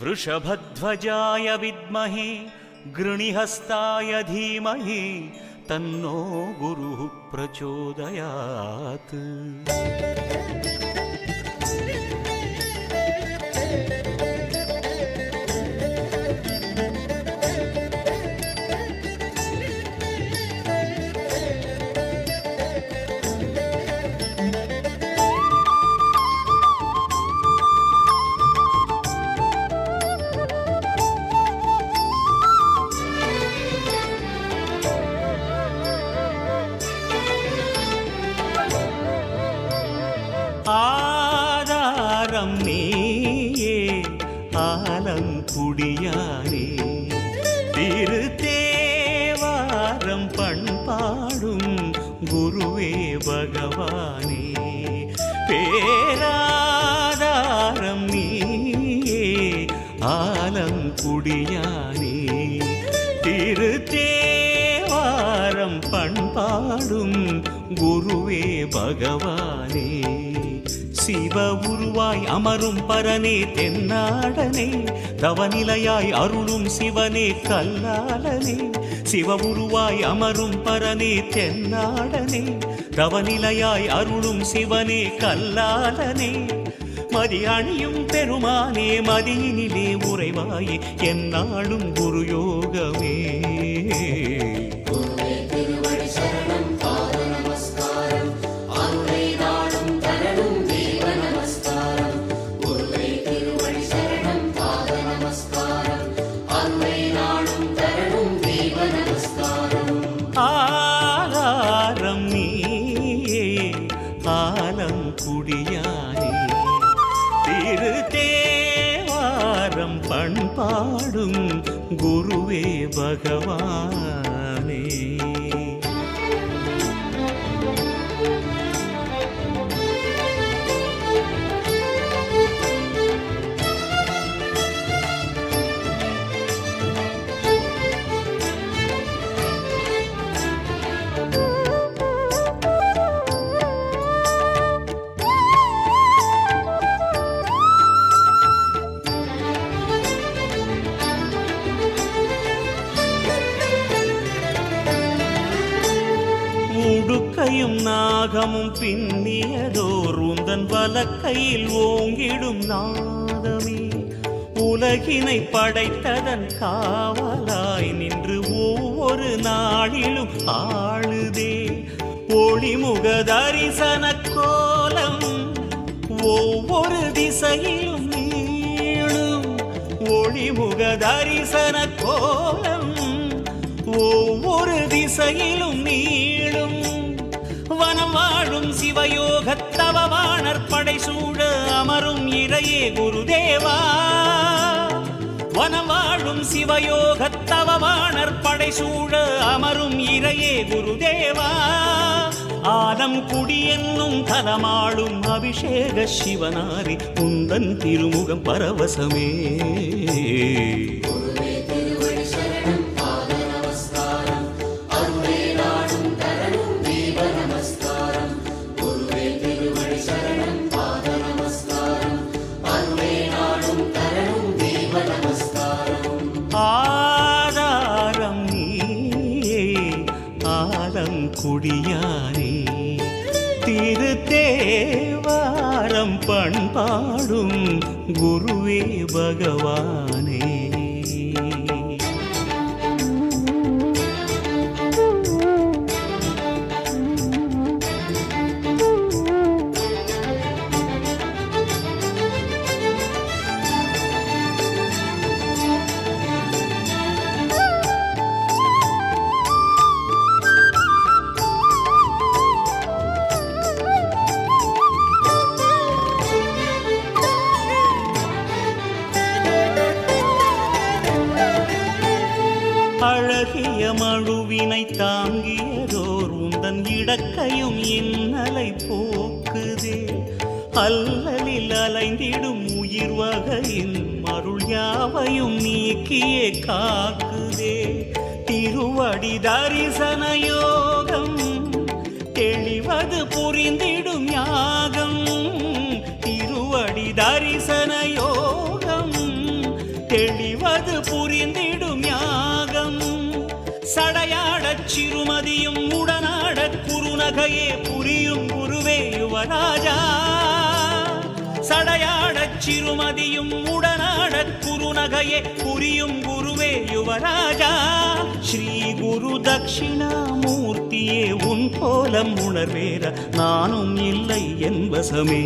वृषभध्वजाय विद्महे गृणिहस्ताय धीमहि तन्नो गुरुः प्रचोदयात् ஆதாரம் நீயே திரு தேவாரம் பண்பாடும் குருவே பகவானே. பேராதாரம் நீயே ஆலம் குடியானே. திரு தேவாரம் பண்பாடும் குருவே பகவானே. சிவ உருவாய் அமரும் பரனே தென்னாடனே. தவநிலையாய் அருளும் சிவனே கல்லாளனே. சிவ உருவாய் அமரும் பரனே தென்னாடனே. தவநிலையாய் அருளும் சிவனே கல்லாளனே. மதி அணியும் பெருமானே மதியினிலே உறைவாயே. என்னாலும் குரு திருத்தேவாரம் பண்பாடும் குருவே பகவானே. உடுக்கையும் நாகமும் பின்னியதோர் உந்தன் வலக்கையில் ஓங்கிடும் நாதமே. உலகினை படைத்ததன் காவலாய் நின்று ஒவ்வொரு நாளிலும் ஆளுதே. ஒளிமுக தரிசன கோலம் ஒவ்வொரு திசையிலும் நீளும். ஒளிமுக தரிசன கோலம் ஒவ்வொரு திசையிலும் சிவயோகத்தவவாணர் சூழ அமரும் இறையே குருதேவா. வனவாழும் சிவயோகத்தவ வானற்படை சூழ அமரும் இறையே குருதேவா. ஆலம் குடியென்னும் தலமாளும் அபிஷேக சிவனாரி உந்தன் திருமுகம் பரவசமே. குடியாரே திரு தேவாரம் பண்பாடும் குருவே பகவானே. அழகிய மழுவினை தாங்கியதோர் உந்தன் இடக்கையும் இன்னலை போக்குதே. அல்லலில் அலைந்திடும் உயிர் வகையின் மருள் யாவையும் நீக்கியே காக்குதே. திருவடி தரிசன யோகம் தெளிவது புரிந்திடும் யாகம். திருவடி தரிசன யோகம் குறுநகையே புரியும் குருவே யுவராஜா. சடையாடச் சிறுமதியும் உடனாடற் குறுநகையே புரியும் குருவே யுவராஜா. ஸ்ரீ குரு தட்சிணாமூர்த்தியே உன் கோலம் உணர்வேற நானும் இல்லை என்பசமே.